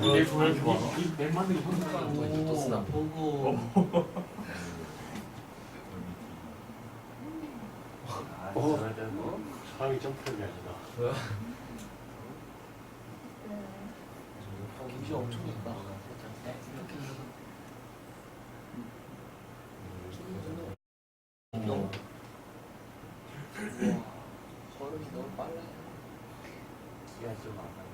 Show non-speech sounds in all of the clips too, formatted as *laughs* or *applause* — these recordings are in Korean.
내 보여 이맵 만들기 힘들다는 또 쓰나? 보고 어. 뭐 사람이 점프력이 아니다 김시 엄청 있다. 너무 걸음이 너무 빨라요. 안 나는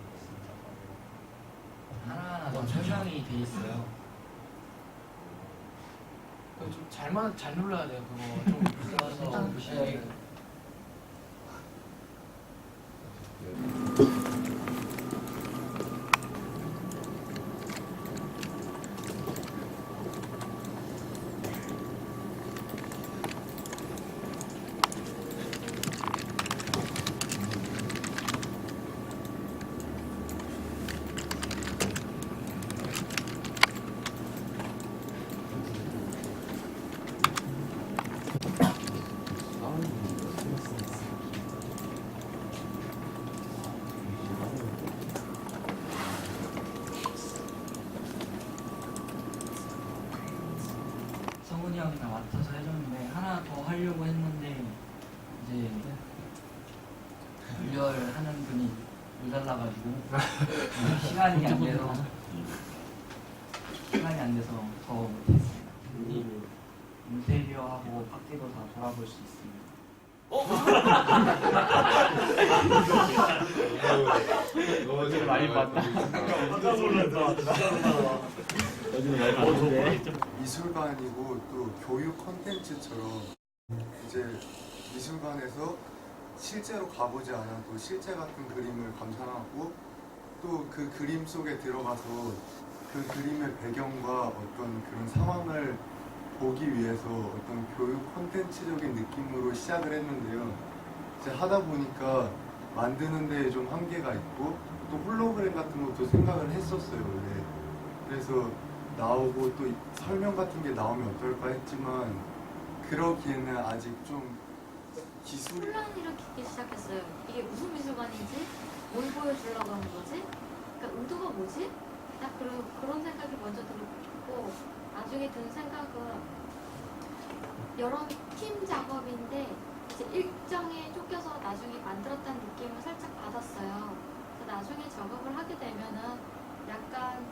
하나하나 좀 설명이 돼 있어요. 그거 좀 잘만 잘 눌러야 돼요. 그거 좀 *laughs* 일단 일단 훈이 형이랑 맡아서 해줬는데 하나 더 하려고 했는데 이제 분열하는 분이 모자라가지고 *laughs* 시간이 안 돼서 시간이 안 돼서 더 못했습니다. 인테리어하고 밖에도 다 돌아볼 수 있습니다. *laughs* 어제 많이 봤다. 미술관이고 또 교육 컨텐츠처럼 이제 미술관에서 실제로 가보지 않아도 실제 같은 그림을 감상하고 또 그 그림 속에 들어가서 그 그림의 배경과 어떤 그런 상황을 보기 위해서 어떤 교육 콘텐츠적인 느낌으로 시작을 했는데요. 이제 하다 보니까 만드는 데에 좀 한계가 있고 또 홀로그램 같은 것도 생각을 했었어요, 원래. 그래서 나오고 또 설명 같은 게 나오면 어떨까 했지만 그러기에는 아직 좀 기술이 혼란을 일으키기 시작했어요. 이게 무슨 미술관이지? 뭘 보여주려고 하는 거지? 그러니까 의도가 뭐지? 딱 그런, 그런 생각이 먼저 들었고 나중에 든 생각은 여러 팀 작업인데 이제 일정에 쫓겨서 나중에 만들었다는 느낌을 살짝 받았어요. 그래서 나중에 작업을 하게 되면은 약간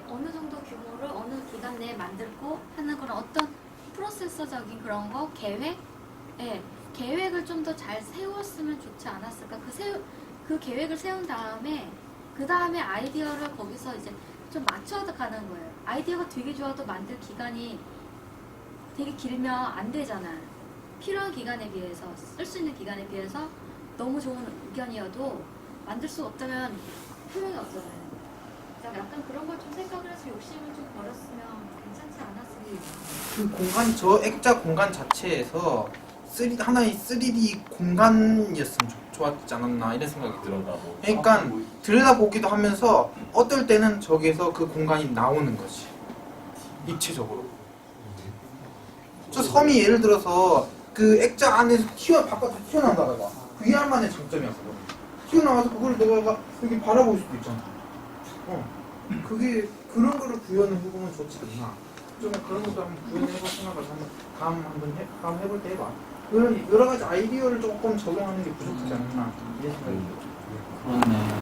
네, 어느 정도 규모를 어느 기간 내에 만들고 하는 그런 어떤 프로세서적인 그런 거 계획 예, 계획을 좀 더 잘 세웠으면 좋지 않았을까. 그 세우, 그 계획을 세운 다음에 그 다음에 아이디어를 거기서 이제 좀 맞춰서 가는 거예요. 아이디어가 되게 좋아도 만들 기간이 되게 길면 안 되잖아. 필요한 기간에 비해서 쓸 수 있는 기간에 비해서 너무 좋은 의견이어도 만들 수 없다면 소용이 없잖아요. 약간 그런 걸 좀 생각을 해서 욕심을 좀 버렸으면 괜찮지 않았을까. 그 공간 저 액자 공간 자체에서 3, 하나의 3D 공간이었으면 좋- 좋았지 않았나 이런 생각이 들어요. 그러니까 들여다보기도 하면서 어떨 때는 저기에서 그 공간이 나오는 거지 입체적으로. 저 섬이 예를 들어서 그 액자 안에서 튀어 바깥으로 튀어나온다가 그 위안만의 장점이었거든. 튀어나와서 그걸 너가 여기 바라볼 수도 있잖아. 어. 그게 그런 거를 구현을 해보면 좋지 않나. 좀 그런 것도 한번 구현해볼 생각을 한번 다음 한번 해, 다음 해볼 때 해봐. 그런 여러 가지 아이디어를 조금 적용하는 게 부족하지 않나 이런 생각이 들어.